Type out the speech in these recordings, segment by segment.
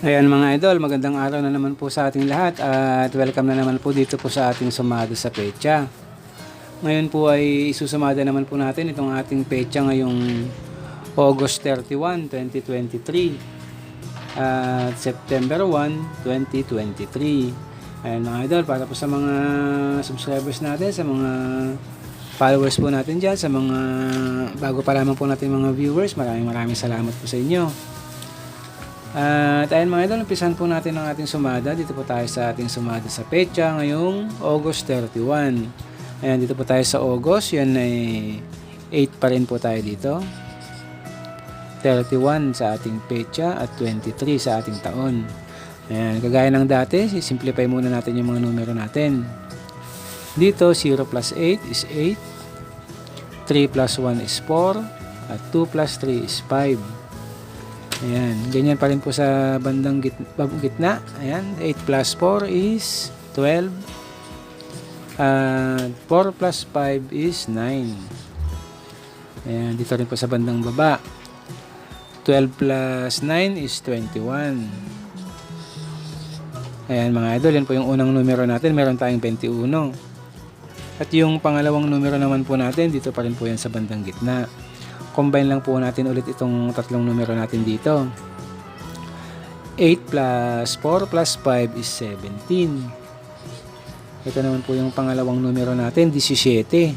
Ayan mga idol, magandang araw na naman po sa ating lahat at welcome na naman po dito po sa ating sumada sa pecha. Ngayon po ay isusumada naman po natin itong ating pecha ngayong August 31, 2023 at September 1, 2023. Ayan mga idol, para po sa mga subscribers natin, sa mga followers po natin dyan, sa mga bago pa lamang po natin mga viewers, maraming maraming salamat po sa inyo. At ayun mga idol, umpisan po natin ang ating sumada. Dito po tayo sa ating sumada sa pecha ngayong August 31. Ayan, dito po tayo sa August. Yan ay 8 pa rin po tayo dito. 31 sa ating pecha at 23 sa ating taon. Ayan, kagaya ng dati, simplify muna natin yung mga numero natin. Dito, 0 plus 8 is 8. 3 plus 1 is 4. At 2 plus 3 is 5. Ayan, ganyan pa rin po sa bandang git gitna. Ayan, 8 plus 4 is 12. At 4 plus 5 is 9. Ayan, dito rin po sa bandang baba. 12 plus 9 is 21. Ayan mga idol, yan po yung unang numero natin. Meron tayong 21. At yung pangalawang numero naman po natin, dito pa rin po yan sa bandang gitna combine lang po natin ulit itong tatlong numero natin dito. 8 plus 4 plus 5 is 17. Ito naman po yung pangalawang numero natin, 17.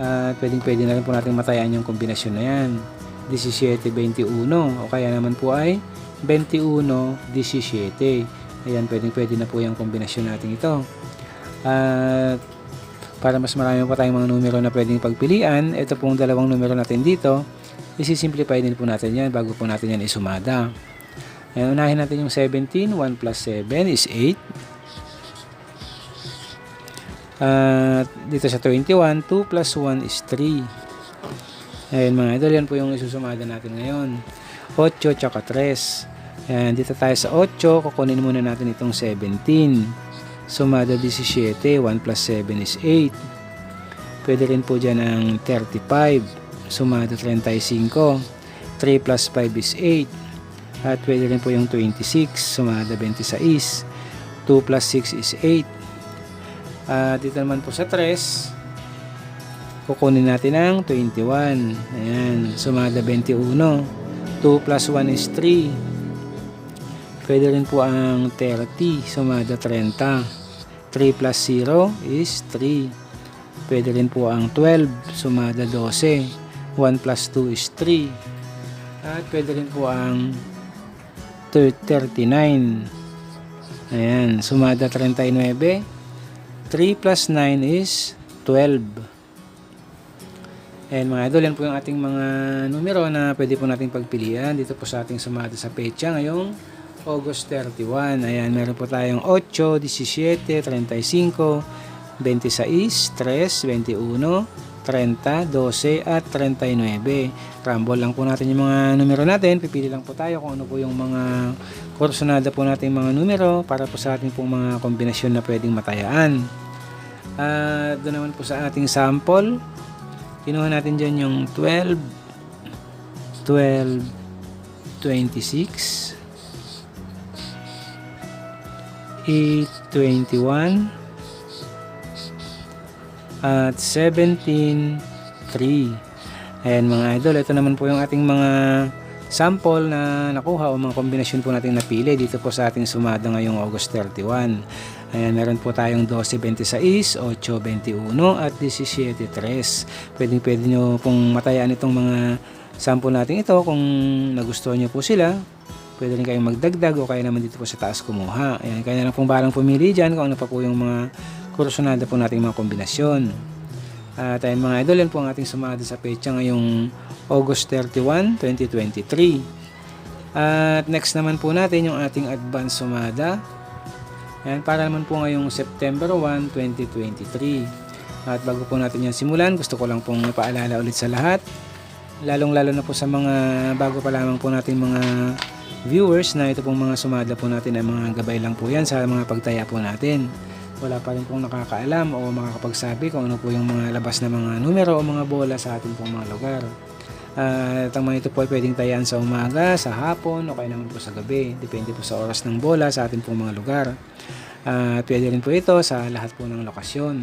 At pwedeng pwede na rin po natin matayaan yung kombinasyon na yan. 17, 21 o kaya naman po ay 21, 17. Ayan, pwedeng pwede na po yung kombinasyon natin ito. At para mas marami pa tayong mga numero na pwedeng pagpilian, ito pong dalawang numero natin dito, isi-simplify din po natin yan bago po natin yan isumada. Ngayon, unahin natin yung 17, 1 plus 7 is 8. At dito sa 21, 2 plus 1 is 3. Ayan mga idol, yan po yung isusumada natin ngayon. 8 tsaka 3. Ayan, dito tayo sa 8, kukunin muna natin itong 17. Sumada 17, 1 plus 7 is 8. Pwede rin po dyan ang 35. Sumada 35. 3 plus 5 is 8. At pwede rin po yung 26. Sumada 26. 2 plus 6 is 8. At dito naman po sa 3, kukunin natin ang 21. Ayan, sumada 21. 2 plus 1 is 3. Pwede rin po ang 30, sumada 30. 3 plus 0 is 3. Pwede rin po ang 12, sumada 12. 1 plus 2 is 3. At pwede rin po ang 39. Ayan, sumada 39. 3 plus 9 is 12. Ayan mga idol, yan po yung ating mga numero na pwede po nating pagpilian dito po sa ating sumada sa pecha ngayong August 31. Ayan, meron po tayong 8, 17, 35, 26, 3, 21, 30, 12 at 39. Rumble lang po natin yung mga numero natin. Pipili lang po tayo kung ano po yung mga kursonada po natin mga numero para po sa ating pong mga kombinasyon na pwedeng matayaan. At uh, doon naman po sa ating sample, kinuha natin dyan yung 12, 12, 26, 821 at 17.3 ayan mga idol ito naman po yung ating mga sample na nakuha o mga kombinasyon po natin napili dito po sa ating sumada ngayong August 31 ayan meron po tayong 12.26 8.21 at 17.3 pwedeng pwede nyo pong matayaan itong mga sample natin ito kung nagustuhan nyo po sila Pwede rin kayong magdagdag o kaya naman dito po sa taas kumuha. Ayan, kaya na lang pong balang pumili dyan kung ano pa po yung mga kursonada po nating mga kombinasyon. At ayun mga idol, yan po ang ating sumada sa pecha ngayong August 31, 2023. At next naman po natin yung ating advance sumada. Ayan, para naman po ngayong September 1, 2023. At bago po natin yan simulan, gusto ko lang pong ipaalala ulit sa lahat. Lalong lalo na po sa mga bago pa lamang po natin mga viewers na ito pong mga sumada po natin ay mga gabay lang po yan sa mga pagtaya po natin. Wala pa rin pong nakakaalam o makakapagsabi kung ano po yung mga labas na mga numero o mga bola sa ating pong mga lugar. At ang mga ito po ay pwedeng tayaan sa umaga, sa hapon, o kaya naman po sa gabi. Depende po sa oras ng bola sa ating pong mga lugar. At pwede rin po ito sa lahat po ng lokasyon.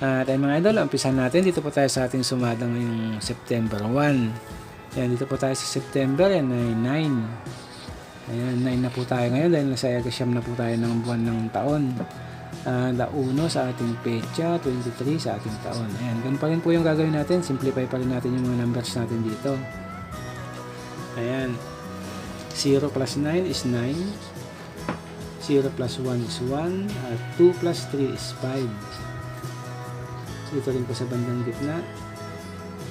At ay mga idol, umpisan natin. Dito po tayo sa ating sumada ngayong September 1. Yan, dito po tayo sa September, yan ay 9. Ayan, 9 na po tayo ngayon dahil nasa Agasyam na po tayo ng buwan ng taon. Uh, launo sa ating pecha, 23 sa ating taon. Ayan, ganun pa rin po yung gagawin natin. Simplify pa rin natin yung mga numbers natin dito. Ayan. 0 plus 9 is 9. 0 plus 1 is 1. At 2 plus 3 is 5. Dito rin po sa bandang gitna.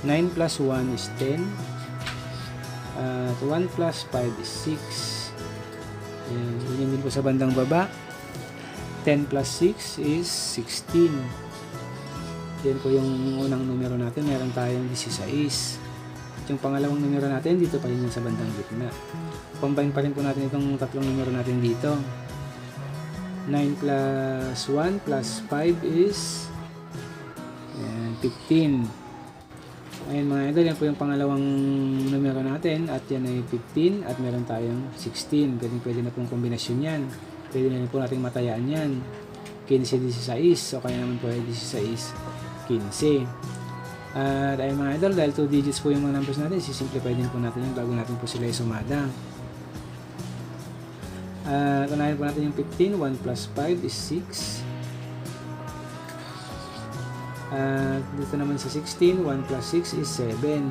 9 plus 1 is 10. At 1 plus 5 is 6. Ayan, din po sa bandang baba. 10 plus 6 is 16. Yan po yung unang numero natin. Meron tayong 16. Yung pangalawang numero natin, dito pa rin sa bandang gitna. Combine pa rin po natin itong tatlong numero natin dito. 9 plus 1 plus 5 is yan, 15. Ayan mga idol, yan po yung pangalawang numero natin at yan ay 15 at meron tayong 16. Pwede, pwede na pong kombinasyon yan. Pwede na rin po natin matayaan yan. 15-16 o kaya naman po ay 16-15. At ayun mga idol, dahil 2 digits po yung mga numbers natin, sisimplify din po natin yan bago natin po sila isumada. At unahin po natin yung 15, 1 plus 5 is 6. At dito naman sa 16, 1 plus 6 is 7.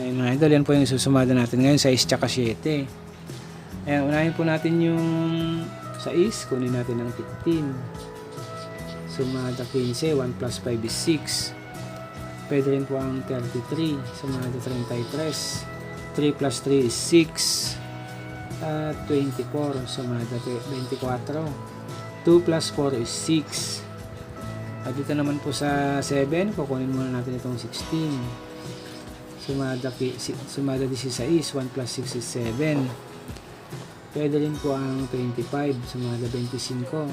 Ayun mga idol, yan po yung susumada natin ngayon, 6 tsaka 7. Ayan, unahin po natin yung 6, kunin natin ang 15. Sumada 15, 1 plus 5 is 6. Pwede rin po ang 33, sumada 33. 3 plus 3 is 6. At 24, sumada 24. 2 plus 4 is 6. At dito naman po sa 7, kukunin muna natin itong 16. Sumada, sumada 16, 1 plus 6 is 7. Pwede rin po ang 25, sumada 25.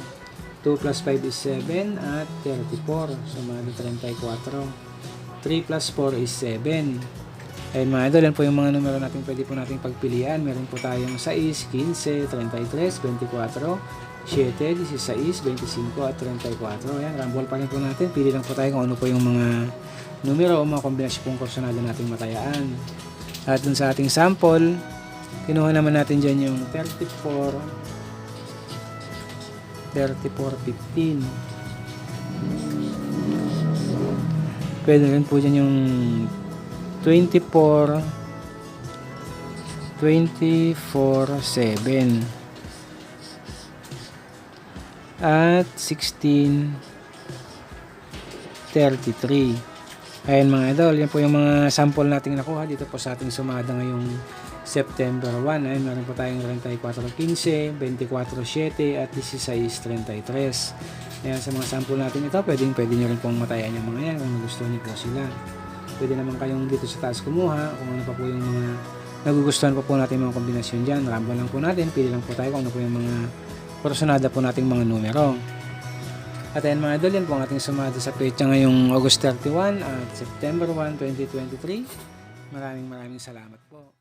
2 plus 5 is 7 at 34, sumada 34. 3 plus 4 is 7. Ayun mga idol, yan po yung mga numero natin pwede po natin pagpilian. Meron po tayong 6, 15, 33, 24, 7, 16, 25 at 34. Ayan, rumble pa rin po natin. Pili lang po tayo kung ano po yung mga numero o mga kombinasyon pong kursunado nating matayaan. At dun sa ating sample, kinuha naman natin dyan yung 34 34.15 pwede rin po dyan yung 24 24.7 at 16 33 Ayan mga idol, yan po yung mga sample nating nakuha dito po sa ating sumada ngayong September 1. Ayun, meron po tayong 34.15, 24.7 at 16.33. Ayan, sa mga sample natin ito, pwedeng pwede nyo rin pong matayan yung mga yan kung gusto nyo po sila. Pwede naman kayong dito sa taas kumuha kung ano pa po yung mga nagugustuhan pa po natin mga kombinasyon dyan. Rambol lang po natin, pili lang po tayo kung ano po yung mga personada po nating mga numero. At ayan mga idol, yan po ang ating sumada sa pecha ngayong August 31 at September 1, 2023. Maraming maraming salamat po.